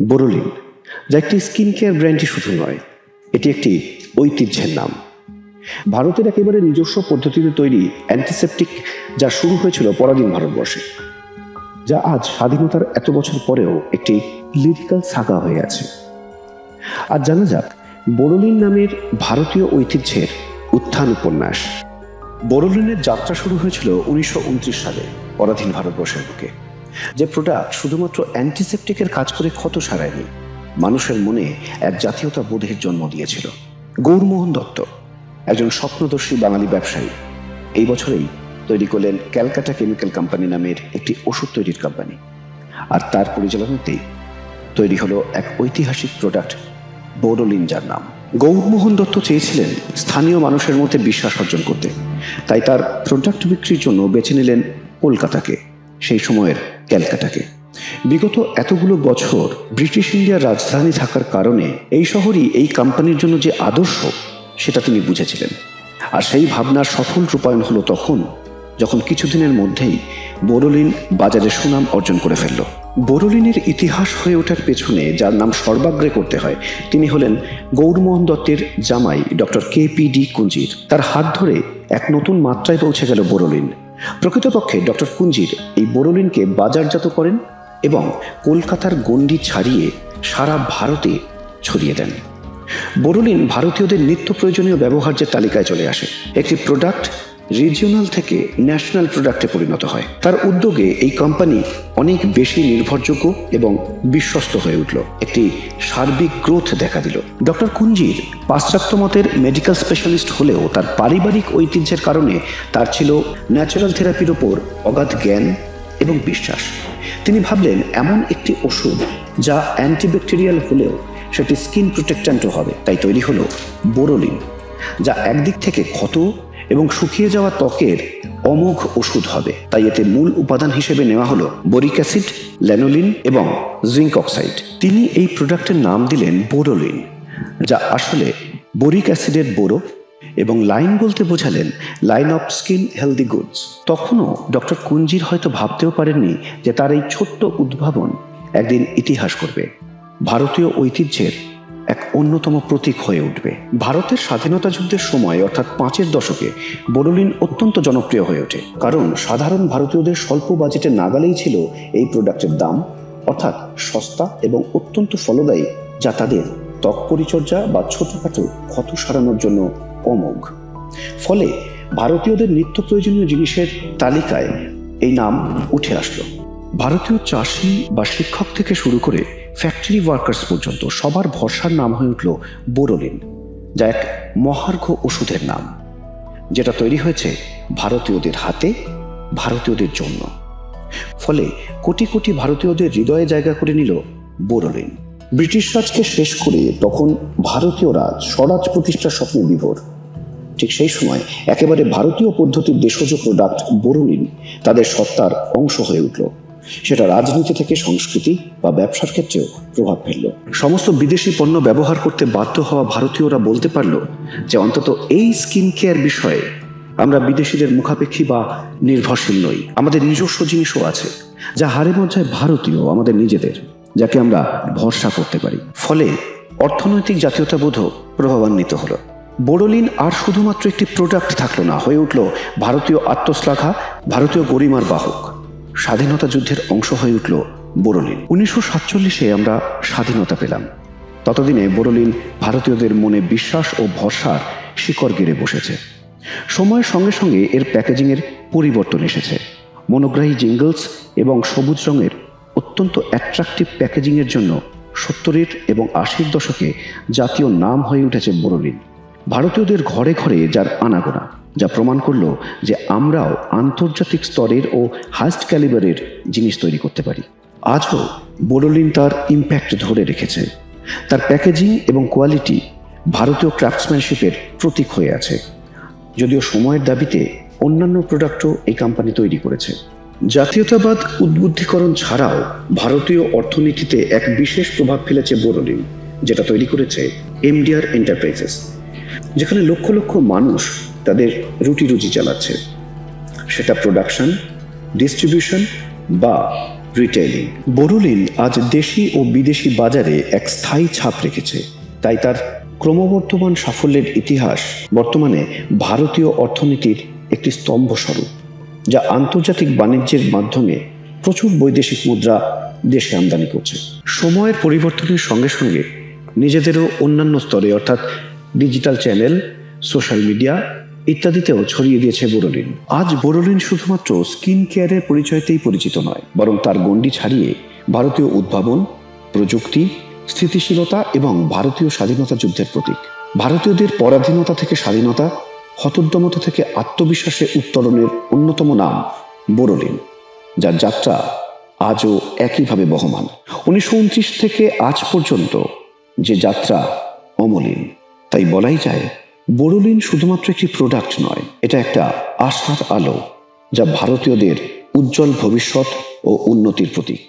বোরোলিন যা একটি skin care ব্র্যান্ডই শুধু নয়, এটি একটি ঐতিহ্যের নাম। ভারতের একেবারে নিজস্ব পদ্ধতিতে তৈরি অ্যান্টিসেপটিক যা শুরু হয়েছিল পরাধীন ভারতবর্ষে, যা আজ স্বাধীনতার এত বছর পরেও একটি লিরিক্যাল সাগা হয়ে আছে। আর জানা যাক বোরোলিন নামের ভারতীয় ঐতিহ্যের উত্থান উপন্যাস। বোরোলিনের যাত্রা শুরু হয়েছিল উনিশশো উনত্রিশ সালে পরাধীন ভারতবর্ষের বুকে। যে প্রোডাক্ট শুধুমাত্র অ্যান্টিসেপটিকের কাজ করে ক্ষত সারায়নি, মানুষের মনে এক জাতীয়তা বোধের জন্ম দিয়েছিল। গৌরমোহন দত্ত, একজন স্বপ্নদর্শী বাঙালি ব্যবসায়ী, এই বছরেই তৈরি করলেন ক্যালকাটা কেমিক্যাল কোম্পানি নামের একটি ওষুধ তৈরির কোম্পানি। আর তার পরিচালনাতেই তৈরি হলো এক ঐতিহাসিক প্রোডাক্ট বোরোলিন যার নাম। গৌরমোহন দত্ত চেয়েছিলেন স্থানীয় মানুষের মধ্যে বিশ্বাস অর্জন করতে। তাই তার প্রোডাক্ট বিক্রির জন্য বেছে নিলেন কলকাতাকে, সেই সময়ের ক্যালকাটাকে। বিগত এতগুলো বছর ব্রিটিশ ইন্ডিয়ার রাজধানী থাকার কারণে এই শহরই এই কোম্পানির জন্য যে আদর্শ, সেটা তিনি বুঝেছিলেন। আর সেই ভাবনার সফল রূপায়ণ হলো তখন যখন কিছুদিনের মধ্যেই বোরোলিন বাজারে সুনাম অর্জন করে ফেলল। বোরোলিনের ইতিহাস হয়ে ওঠার পেছনে, যার নাম সর্বাগ্রে করতে হয়, তিনি হলেন গৌরমোহন দত্তের জামাই ডক্টর কে পি ডি কুঞ্জির। তার হাত ধরে এক নতুন মাত্রায় পৌঁছে গেল বোরোলিন। প্রকৃতপক্ষে ডক্টর কুঞ্জির এই বোরোলিনকে বাজারজাত করেন এবং কলকাতার গণ্ডি ছাড়িয়ে সারা ভারতে ছড়িয়ে দেন। বোরোলিন ভারতীয়দের নিত্য প্রয়োজনীয় ব্যবহার্যের তালিকায় চলে আসে। একটি প্রোডাক্ট রিজিওনাল থেকে ন্যাশনাল প্রোডাক্টে পরিণত হয়। তার উদ্যোগে এই কোম্পানি অনেক বেশি নির্ভরযোগ্য এবং বিশ্বস্ত হয়ে উঠল। একটি সার্বিক গ্রোথ দেখা দিল। ডক্টর কুঞ্জির পাশ্চাত্য মতের মেডিকেল স্পেশালিস্ট হলেও তার পারিবারিক ঐতিহ্যের কারণে তার ছিল ন্যাচারাল থেরাপির ওপর অগাধ জ্ঞান এবং বিশ্বাস। তিনি ভাবলেন, এমন একটি ওষুধ যা অ্যান্টিব্যাকটেরিয়াল হলেও সেটি স্কিন প্রোটেক্ট্যান্টও হবে। তাই তৈরি হলো বোরোলিন, যা একদিক থেকে ক্ষত এবং শুকিয়ে যাওয়া ত্বকের অমোঘ ওষুধ হবে। তাই এতে মূল উপাদান হিসেবে নেওয়া হলো বরিক অ্যাসিড, ল্যানোলিন এবং জিঙ্ক অক্সাইড। তিনি এই প্রোডাক্টের নাম দিলেন বোরোলিন, যা আসলে বোরিক অ্যাসিডের বোরো এবং লাইন বলতে বোঝালেন line of skin healthy goods. তখনও ডক্টর কুঞ্জির হয়তো ভাবতেও পারেননি যে তার এই ছোট্ট উদ্ভাবন একদিন ইতিহাস করবে। ভারতীয় ঐতিহ্যের এক অন্যতম প্রতীক হয়ে উঠবে। ভারতের স্বাধীনতা যুদ্ধের সময়, অর্থাৎ পাঁচের দশকে বোরোলিন অত্যন্ত জনপ্রিয় হয়ে ওঠে। কারণ সাধারণ ভারতীয়দের স্বল্প বাজেটে নাগালেই ছিল এই প্রোডাক্টের দাম, অর্থাৎ সস্তা এবং অত্যন্ত ফলদায়ী, যা তাদের ত্বক পরিচর্যা বা ছোটখাটো ক্ষত সারানোর জন্য অমোঘ। ফলে ভারতীয়দের নিত্য প্রয়োজনীয় জিনিসের তালিকায় এই নাম উঠে আসলো। ভারতীয় চাষি বা শিক্ষক থেকে শুরু করে ফ্যাক্টরি ওয়ার্কার্স পর্যন্ত সবার ভরসার নাম হয়ে উঠল বোরোলিন, যা এক মহার্ঘ ওষুধের নাম। যেটা তৈরি হয়েছে ভারতীয়দের হাতে, ভারতীয়দের জন্য। ফলে কোটি কোটি ভারতীয়দের হৃদয়ে জায়গা করে নিল বোরোলিন। ব্রিটিশ রাজকে শেষ করে তখন ভারতীয় রাজ স্বরাজ প্রতিষ্ঠার স্বপ্নে বিভোর। ঠিক সেই সময় একেবারে ভারতীয় পদ্ধতির দেশজ প্রোডাক্ট বোরোলিন তাদের সত্তার অংশ হয়ে উঠল। সেটা রাজনীতি থেকে সংস্কৃতি বা ব্যবসার ক্ষেত্রেও প্রভাব ফেলল। সমস্ত বিদেশি পণ্য ব্যবহার করতে বাধ্য হওয়া ভারতীয়রা বলতে পারল যে অন্তত এই স্কিন কেয়ার বিষয়ে আমরা বিদেশিদের মুখাপেক্ষী বা নির্ভরশীল নই। আমাদের নিজস্ব জিনিসও আছে, যা হারে মজ্জায় ভারতীয়, আমাদের নিজেদের, যাকে আমরা ভরসা করতে পারি। ফলে অর্থনৈতিক জাতীয়তাবোধও প্রভাবান্বিত হলো। বোরোলিন আর শুধুমাত্র একটি প্রোডাক্ট থাকল না, হয়ে উঠল ভারতীয় আত্মশ্লাঘা, ভারতীয় গরিমার বাহক। স্বাধীনতা যুদ্ধের অংশ হয়ে উঠল বোরোলিন উনিশশো সাতচল্লিশে আমরা স্বাধীনতা পেলাম। ততদিনে বোরোলিন ভারতীয়দের মনে বিশ্বাস ও ভরসার শিকড় গেড়ে বসেছে। সময়ের সঙ্গে সঙ্গে এর প্যাকেজিংয়ের পরিবর্তন এসেছে। মনোগ্রাহী জিঙ্গলস এবং সবুজ রঙের অত্যন্ত অ্যাট্রাকটিভ প্যাকেজিংয়ের জন্য সত্তরের এবং আশির দশকে জাতীয় নাম হয়ে উঠেছে বোরোলিন ভারতীয়দের ঘরে ঘরে যার আনাগোনা, যা প্রমাণ করল যে আমরাও আন্তর্জাতিক স্তরের ও হাইস্ট ক্যালিবারের জিনিস তৈরি করতে পারি। আজও বোরোলিন তার ইম্প্যাক্ট ধরে রেখেছে। তার প্যাকেজিং এবং কোয়ালিটি ভারতীয় ক্রাফটসম্যানশিপের প্রতীক হয়ে আছে। যদিও সময়ের দাবিতে অন্যান্য প্রোডাক্টও এই কোম্পানি তৈরি করেছে। জাতীয়তাবাদ উদ্বুদ্ধিকরণ ছাড়াও ভারতীয় অর্থনীতিতে এক বিশেষ প্রভাব ফেলেছে বোরোলিন যেটা তৈরি করেছে এমডিআর এন্টারপ্রাইজেস। যেখানে লক্ষ লক্ষ মানুষ তাদের রুটি রুজি চালাচ্ছে। সেটা প্রোডাকশন ডিস্ট্রিবিউশন বা রিটেইলিং বোরোলিন আজ দেশি ও বিদেশি বাজারে এক স্থায়ী ছাপ রেখেছে। তাই তার ক্রমবর্ধমান সাফল্যের ইতিহাস বর্তমানে ভারতীয় অর্থনীতির একটি স্তম্ভ স্বরূপ, যা আন্তর্জাতিক বাণিজ্যের মাধ্যমে প্রচুর বৈদেশিক মুদ্রা দেশে আমদানি করছে। সময়ের পরিবর্তনের সঙ্গে সঙ্গে নিজেদেরও অন্যান্য স্তরে, অর্থাৎ ডিজিটাল চ্যানেল, সোশ্যাল মিডিয়া ইত্যাদিতেও ছড়িয়ে দিয়েছে বোরোলিন। আজ বোরোলিন শুধুমাত্র স্কিন কেয়ারের পরিচয়তেই পরিচিত নয়, বরং তার গণ্ডি ছাড়িয়ে ভারতীয় উদ্ভাবন, প্রযুক্তি, স্থিতিশীলতা এবং ভারতীয় স্বাধীনতা যুদ্ধের প্রতীক। ভারতীয়দের পরাধীনতা থেকে স্বাধীনতা, হতোদ্যমতা থেকে আত্মবিশ্বাসে উত্তরণের অন্যতম নাম বোরোলিন, যার যাত্রা আজও একইভাবে বহমান। উনিশশো উনত্রিশ থেকে আজ পর্যন্ত যে যাত্রা অমলিন। তাই বলাই যায় বোরোলিন শুধুমাত্র একটি প্রোডাক্ট নয়, এটা একটা আশার আলো যা ভারতীয়দের উজ্জ্বল ভবিষ্যৎ ও উন্নতির প্রতীক।